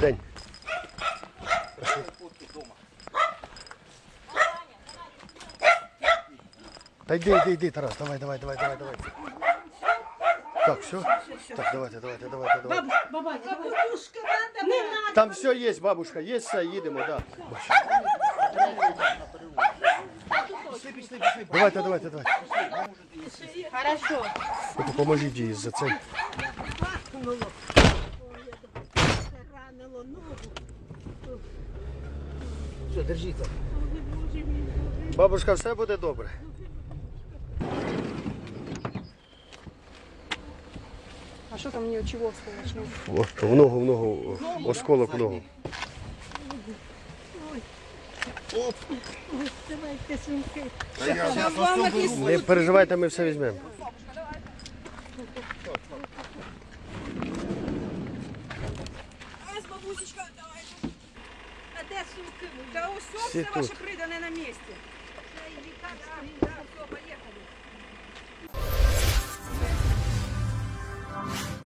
Добрий день. Та йди, йди, йди, Тарас, давай, давай, давай, давай, давай. Так, все? Так, давайте, давайте, давайте, давайте. Бабай, капустушка надо. Не надо. Там все є, бабушка, є все, їдемо, да. Давайте, давайте, давайте. Хорошо. Поможіть їй за цей. Все, Боже. Бабушка, все буде добре. А що там у нього чого сполочно? О, в ногу, в ногу, осколок в ногу. Давайте сумки. Не переживайте, ми все візьмемо. Бабусечка, давай. А де суки? Та усьо все ваше придане на місці. Все, поїхали.